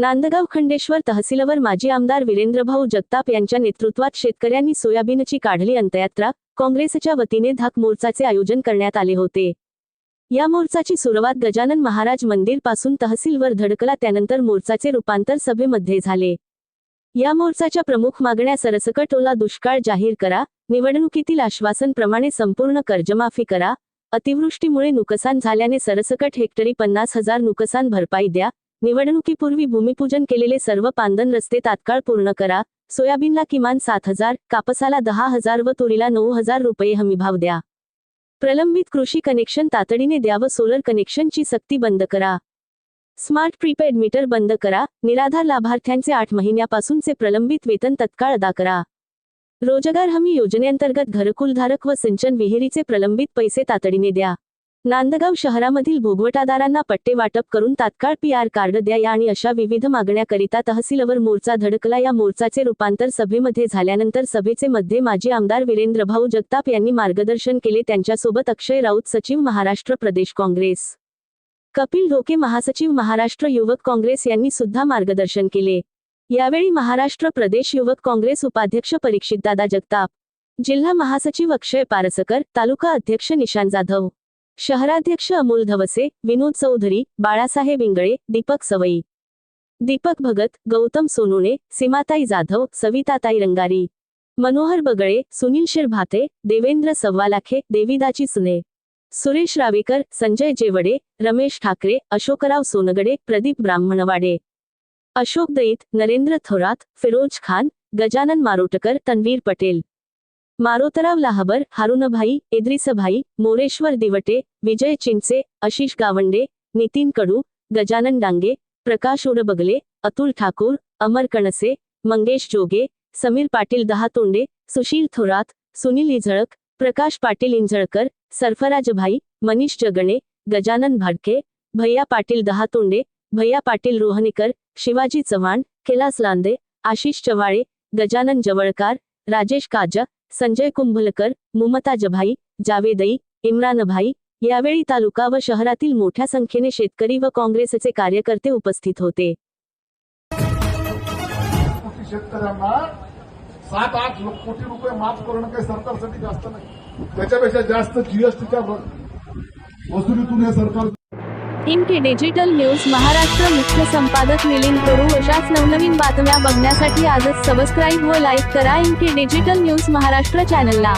नांदगाव खंडेश्वर तहसीलवर माजी आमदार वीरेंद्रभाऊ जगताप यांच्या नेतृत्वात शेतकऱ्यांनी सोयाबीनची काढली अंतयात्रा काँग्रेसच्या वतीने धाक मोर्चाचे आयोजन करण्यात आले होते. या मोर्चाची सुरुवात गजानन महाराज मंदिरपासून तहसीलवर धडकला त्यानंतर मोर्चाचे रूपांतर सभेमध्ये झाले. या मोर्चाच्या प्रमुख मागण्या सरसकट ओला दुष्काळ जाहीर करा निवडणुकीतील आश्वासनप्रमाणे संपूर्ण कर्जमाफी करा अतिवृष्टीमुळे नुकसान झाल्याने सरसकट हेक्टरी पन्नास हजार नुकसान भरपाई द्या निवडणुकीपूर्वी भूमिपूजन केलेले सर्व पांदन रस्ते तात्काळ पूर्ण करा. सोयाबीनला किमान सात हजार कापसाला दहा हजार व तुरीला नऊ हजार रुपये हमीभाव द्या. प्रलंबित कृषी कनेक्शन तातडीने द्या व सोलर कनेक्शनची सक्ती बंद करा. स्मार्ट प्रीपेड मीटर बंद करा. निराधार लाभार्थ्यांचे आठ महिन्यापासूनचे प्रलंबित वेतन तत्काळ अदा करा. रोजगार हमी योजनेअंतर्गत घरकुलधारक व सिंचन विहिरीचे प्रलंबित पैसे तातडीने द्या. नांदगाव शहरामधील भोगवटादारांना पट्टे वाटप करून तात्काळ पी आर कार्ड द्या या आणि अशा विविध मागण्याकरिता तहसीलवर मोर्चा धडकला. या मोर्चाचे रूपांतर सभेमध्ये झाल्यानंतर सभेचे मध्ये माजी आमदार वीरेंद्रभाऊ जगताप यांनी मार्गदर्शन केले. त्यांच्यासोबत अक्षय राऊत सचिव महाराष्ट्र प्रदेश काँग्रेस. कपिल ढोके महासचिव महाराष्ट्र युवक काँग्रेस यांनी सुद्धा मार्गदर्शन केले. यावेळी महाराष्ट्र प्रदेश युवक काँग्रेस उपाध्यक्ष परीक्षितदादा जगताप जिल्हा महासचिव अक्षय पारसकर तालुका अध्यक्ष निशांत जाधव शहराध्यक्ष अमोल धवसे विनोद चौधरी बाळासाहेब इंगळे दीपक सवई. दीपक भगत गौतम सोनुणे सीमाताई जाधव सविताताई रंगारी. मनोहर बगळे सुनील शिरभाते देवेंद्र सव्वालाखे देविदाची सुने. सुरेश रावेकर संजय जेवडे रमेश ठाकरे अशोकराव सोनगडे प्रदीप ब्राह्मणवाडे. अशोक दईत नरेंद्र थोरात फिरोज खान गजानन मारोटकर तन्वीर पटेल. मारोतराव लाहबर हारुनभाई इद्रिसभाई मोरेश्वर दिवटे विजय चिंचे आशिष गावंडे नितीन कडू गजानन डांगे प्रकाश उडबगले अतुल ठाकूर अमर कणसे मंगेश जोगे समीर पाटील दहातोंडे सुशील थोरात सुनील इझळक प्रकाश पाटील इंझळकर सरफराजभाई मनीष जगणे गजानन भाडके भैया पाटील दहातोंडे भैया पाटील रोहनीकर शिवाजी चव्हाण कैलास लांदे आशिष चव्हाळे गजानन जवळकार राजेश काजा संजय कुंभलकर मुमता जभाई जावेदई इम्रान भाई यावेळी तालुका व शहरातील मोठ्या संख्येने शेतकरी व काँग्रेसचे कार्यकर्ते उपस्थित होते. शेतकऱ्यांना सात आठ कोटी रुपये माफ करणं काही सरकारसाठी जास्त नाही. त्याच्यापेक्षा जास्त जीएसटीच्या वसुलीतून हे सरकार इनके डिजिटल न्यूज महाराष्ट्र मुख्य संपादक मिलिंद करू अशाच नवनवीन बातम्या बघण्यासाठी आजच सबस्क्राईब व लाईक करा इनके डिजिटल न्यूज महाराष्ट्र चॅनलला